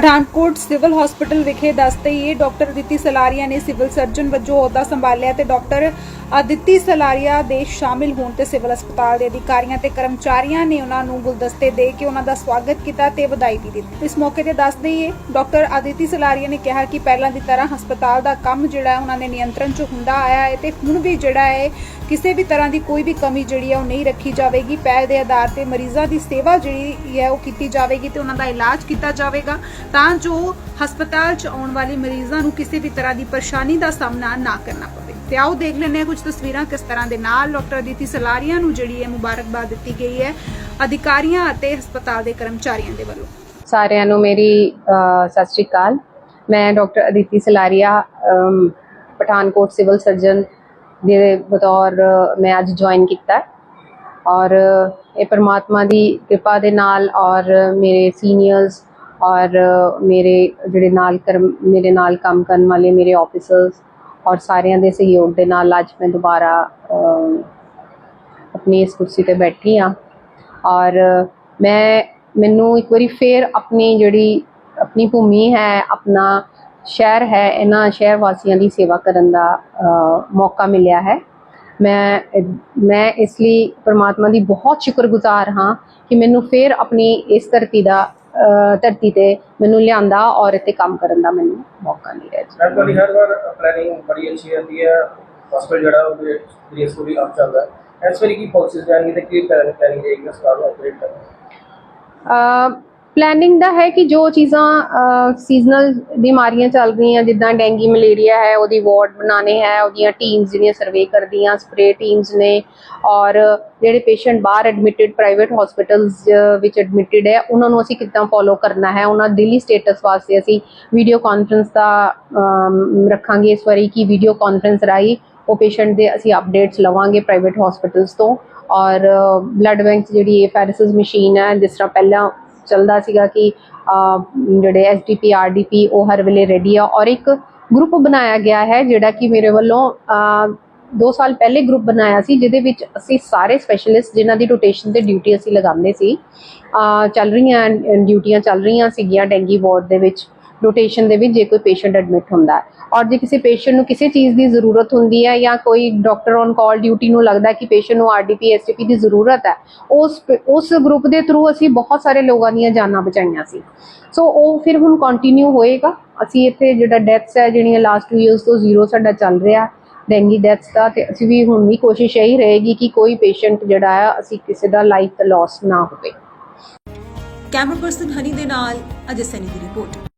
Pathankot civil hospital ਵਿਖੇ ਦੱਸਦੇ ਹੀ doctor Aditi Salaria ਨੇ ਸਿਵਲ ਸਰਜਨ ਵਜੋਂ ਅਹੁਦਾ ਸੰਭਾਲਿਆ ਤੇ ਡਾਕਟਰ ਅਦਿੱਤੀ ਸਲਾਰੀਆ ਦੇ ਸ਼ਾਮਿਲ ਹੋਣ ਤੇ ਸਿਵਲ ਹਸਪਤਾਲ ਦੇ ਅਧਿਕਾਰੀਆਂ ਤੇ ਕਰਮਚਾਰੀਆਂ ਨੇ ਉਹਨਾਂ ਨੂੰ ਗੁਲਦਸਤੇ ਦੇ ਕੇ ਉਹਨਾਂ ਦਾ ਸਵਾਗਤ ਕੀਤਾ ਤੇ ਵਧਾਈ ਵੀ ਦਿੱਤੀ। ਇਸ ਮੌਕੇ ਤੇ ਦੱਸਦੇ ਹੀ ਡਾਕਟਰ ਅਦਿੱਤੀ ਸਲਾਰੀਆ ਨੇ ਕਿਹਾ ਕਿ ਪਹਿਲਾਂ ਦੀ ਤਰ੍ਹਾਂ ਹਸਪਤਾਲ ਦਾ ਕੰਮ ਜਿਹੜਾ ਉਹਨਾਂ ਦੇ ਨਿਯੰਤਰਣ 'ਚ ਹੁੰਦਾ ਆਇਆ ਹੈ ਤੇ ਹੁਣ ਵੀ ਜਿਹੜਾ ਹੈ ਕਿਸੇ ਵੀ ਤਰ੍ਹਾਂ ਦੀ ਕੋਈ ਵੀ ਕਮੀ ਜਿਹੜੀ ਹੈ ਉਹ ਨਹੀਂ ਰੱਖੀ ਜਾਵੇਗੀ। ਪਹਿਲ ਦੇ ਆਧਾਰ ਤੇ ਮਰੀਜ਼ਾਂ ਦੀ ਸੇਵਾ ਜਿਹੜੀ ਹੈ ਉਹ ਕੀਤੀ ਜਾਵੇਗੀ ਤੇ ਉਹਨਾਂ ਦਾ ਇਲਾਜ ਕੀਤਾ ਜਾਵੇਗਾ। ਤਾਂ ਜੋ ਹਸਪਤਾਲ 'ਚ ਆਉਣ ਵਾਲੇ ਮਰੀਜ਼ਾਂ ਨੂੰ ਕਿਸੇ ਵੀ ਤਰ੍ਹਾਂ ਦੀ ਪਰੇਸ਼ਾਨੀ ਦਾ ਸਾਹਮਣਾ ਨਾ ਕਰਨਾ ਪਵੇ। ਤੇ ਆਓ ਦੇਖ ਲੈਂਦੇ ਹਾਂ ਕੁਝ ਤਸਵੀਰਾਂ ਕਿਸ ਤਰ੍ਹਾਂ ਦੇ ਨਾਲ ਡਾਕਟਰ ਅਦਿਤੀ ਸਲਾਰੀਆ ਨੂੰ ਜਿਹੜੀ ਹੈ ਮੁਬਾਰਕਬਾਦ ਦਿੱਤੀ ਗਈ ਹੈ, ਅਧਿਕਾਰੀਆਂ ਅਤੇ ਹਸਪਤਾਲ ਦੇ ਕਰਮਚਾਰੀਆਂ ਦੇ ਵੱਲੋਂ। ਸਾਰਿਆਂ ਨੂੰ ਮੇਰੀ ਸਤਿ ਸ਼੍ਰੀ ਅਕਾਲ। ਮੈਂ doctor Aditi Salaria Pathankot civil surgeon ਦੇ ਬਤੌਰ, ਮੈਂ ਅੱਜ ਜੁਆਇਨ ਕੀਤਾ ਹੈ। ਔਰ ਇਹ ਪਰਮਾਤਮਾ ਦੀ ਕਿਰਪਾ ਦੇ ਨਾਲ ਔਰ ਮੇਰੇ ਸੀਨੀਅਰਸ ਔਰ ਮੇਰੇ ਜਿਹੜੇ ਨਾਲ ਕਰਮ, ਮੇਰੇ ਨਾਲ ਕੰਮ ਕਰਨ ਵਾਲੇ ਮੇਰੇ ਆਫੀਸਰਸ ਔਰ ਸਾਰਿਆਂ ਦੇ ਸਹਿਯੋਗ ਦੇ ਨਾਲ ਅੱਜ ਮੈਂ ਦੁਬਾਰਾ ਆਪਣੀ ਇਸ ਕੁਰਸੀ ਤੇ ਬੈਠੀ ਹਾਂ। ਔਰ ਮੈਂ, ਮੈਨੂੰ ਇੱਕ ਵਾਰੀ ਫੇਰ ਆਪਣੀ ਜਿਹੜੀ, ਆਪਣੀ ਭੂਮੀ ਹੈ, ਆਪਣਾ ਸ਼ਹਿਰ ਹੈ, ਇਹਨਾਂ ਸ਼ਹਿਰ ਵਾਸੀਆਂ ਦੀ ਸੇਵਾ ਕਰਨ ਦਾ ਮੌਕਾ ਮਿਲਿਆ ਹੈ। ਮੈਂ ਮੈਂ ਇਸ ਲਈ ਪਰਮਾਤਮਾ ਦੀ ਬਹੁਤ ਸ਼ੁਕਰਗੁਜ਼ਾਰ ਹਾਂ ਕਿ ਮੈਨੂੰ ਫੇਰ ਆਪਣੀ ਇਸ ਧਰਤੀ ਦਾ ਧਰਤੀ ਤੇ ਮੈਨੂੰ ਲਿਆਂਦਾ ਔਰ ਇੱਥੇ ਕੰਮ ਕਰਨ ਦਾ ਮੈਨੂੰ ਮੌਕਾ ਮਿਲਿਆ ਜੀ। ਮੈਮ ਤੁਹਾਡੀ ਹਰ ਵਾਰ ਪਲੈਨਿੰਗ ਬੜੀ ਅੱਛੀ ਹੁੰਦੀ ਹੈ। ਹਸਪੀਟਲ ਜਿਹੜਾ ਉਹਦੇ ਗ੍ਰੇਸਫੁਲੀ ਆਪ ਚੱਲਦਾ ਹੈ। ਇਸ ਵਾਰੀ ਕੀ ਪਾਲਿਸੀਜ਼ ਜਾਣਗੇ ਤੇ ਕੀ ਪਲੈਨਿੰਗ ਰਹੇਗੀ ਹਸਪਤਾਲ ਨੂੰ ਆਪਰੇਟ ਕਰਨਾ? ਪਲੈਨਿੰਗ ਦਾ ਹੈ ਕਿ ਜੋ ਚੀਜ਼ਾਂ ਸੀਜ਼ਨਲ ਬਿਮਾਰੀਆਂ ਚੱਲ ਰਹੀਆਂ, ਜਿੱਦਾਂ ਡੈਂਗੀ, ਮਲੇਰੀਆ ਹੈ, ਉਹਦੀ ਵਾਰਡ ਬਣਾਣੇ ਹੈ, ਉਹਦੀਆਂ ਟੀਮਸ ਜਿਹੜੀਆਂ ਸਰਵੇ ਕਰਦੀਆਂ ਸਪਰੇ ਟੀਮਸ ਨੇ, ਔਰ ਜਿਹੜੇ ਪੇਸ਼ੈਂਟ ਬਾਹਰ ਐਡਮਿਟਡ ਪ੍ਰਾਈਵੇਟ ਹਸਪੀਟਲਸ ਵਿੱਚ ਐਡਮਿਟਡ ਹੈ, ਉਹਨਾਂ ਨੂੰ ਅਸੀਂ ਕਿੱਦਾਂ ਫੋਲੋ ਕਰਨਾ ਹੈ, ਉਹਨਾਂ ਦਿੱਲੀ ਸਟੇਟਸ ਵਾਸਤੇ ਅਸੀਂ ਵੀਡੀਓ ਕਾਨਫਰੰਸ ਦਾ ਰੱਖਾਂਗੇ ਇਸ ਵਾਰੀ ਕਿ ਵੀਡੀਓ ਕਾਨਫਰੰਸ ਰਾਹੀਂ ਉਹ ਪੇਸ਼ੈਂਟ ਦੇ ਅਸੀਂ ਅਪਡੇਟਸ ਲਵਾਂਗੇ ਪ੍ਰਾਈਵੇਟ ਹਸਪੀਟਲਸ ਤੋਂ, ਔਰ ਬਲੱਡ ਬੈਂਕ ਜਿਹੜੀ ਫੈਰਸਿਸ ਮਸ਼ੀਨ ਹੈ, ਜਿਸ ਤਰ੍ਹਾਂ ਪਹਿਲਾਂ ਚੱਲਦਾ ਸੀਗਾ ਕਿ ਅਹ, ਜਿਹੜੇ ਐਸਡੀਪੀ ਆਰਡੀਪੀ ਉਹ ਹਰ ਵੇਲੇ ਰੈਡੀ ਆ। ਔਰ ਇੱਕ ਗਰੁੱਪ ਬਣਾਇਆ ਗਿਆ ਹੈ ਜਿਹੜਾ ਕਿ ਮੇਰੇ ਵੱਲੋਂ ਅਹ, ਦੋ ਸਾਲ ਪਹਿਲੇ ਗਰੁੱਪ ਬਣਾਇਆ ਸੀ ਜਿਹਦੇ ਵਿੱਚ ਅਸੀਂ ਸਾਰੇ ਸਪੈਸ਼ਲਿਸਟ ਜਿਨ੍ਹਾਂ ਦੀ ਰੋਟੇਸ਼ਨ ਤੇ ਡਿਊਟੀ ਅਸੀਂ ਲਗਾਉਂਦੇ ਸੀ। ਚੱਲ ਰਹੀਆਂ ਡਿਊਟੀਆਂ ਚੱਲ ਰਹੀਆਂ ਸੀਗੀਆਂ ਡੈਂਗੀ ਵਾਰਡ ਦੇ ਵਿੱਚ। ਰੋਟੇਸ਼ਨ ਦੇ ਵਿੱਚ ਜੇ ਕੋਈ ਪੇਸ਼ੈਂਟ ਐਡਮਿਟ ਹੁੰਦਾ ਹੈ। ਔਰ ਜੇ ਕਿਸੇ ਪੇਸ਼ੈਂਟ ਨੂੰ ਕਿਸੇ ਚੀਜ਼ ਦੀ ਜ਼ਰੂਰਤ ਹੁੰਦੀ ਹੈ ਜਾਂ ਕੋਈ ਡਾਕਟਰ ਔਨ ਕਾਲ ਡਿਊਟੀ ਨੂੰ ਲੱਗਦਾ ਕਿ ਪੇਸ਼ੈਂਟ ਨੂੰ ਆਰਡੀਪੀ ਐਸਟੀਪੀ ਦੀ ਜ਼ਰੂਰਤ ਹੈ, ਉਸ ਉਸ ਗਰੁੱਪ ਦੇ ਥਰੂ ਅਸੀਂ ਬਹੁਤ ਸਾਰੇ ਲੋਕਾਂ ਦੀਆਂ ਜਾਨਾਂ ਬਚਾਈਆਂ ਸੀ। ਸੋ ਉਹ ਫਿਰ ਹੁਣ ਕੰਟੀਨਿਊ ਹੋਏਗਾ। ਅਸੀਂ ਇੱਥੇ ਜਿਹੜਾ ਡੈਥਸ ਹੈ, ਜਿਹੜੀਆਂ ਲਾਸਟ 2 ਇਅਰਸ ਤੋਂ ਜ਼ੀਰੋ ਸਾਡਾ ਚੱਲ ਰਿਹਾ ਡੈਂਗੀ ਡੈਥਸ ਦਾ, ਤੇ ਅਸੀਂ ਵੀ ਹੁਣ ਵੀ ਕੋਸ਼ਿਸ਼ ਇਹੀ ਰਹੇਗੀ ਕਿ ਕੋਈ ਪੇਸ਼ੈਂਟ ਜਿਹੜਾ ਹੈ ਅਸੀਂ ਕਿਸੇ ਦਾ ਲਾਈਫ ਦਾ ਲਾਸ ਨਾ ਹੋਵੇ। ਕੈਮਰਾ ਪਰਸਨ ਹਨੀ ਦੇ ਨਾਲ, ਅਜੇ ਸੈਨੀ ਦੀ ਰਿਪੋਰਟ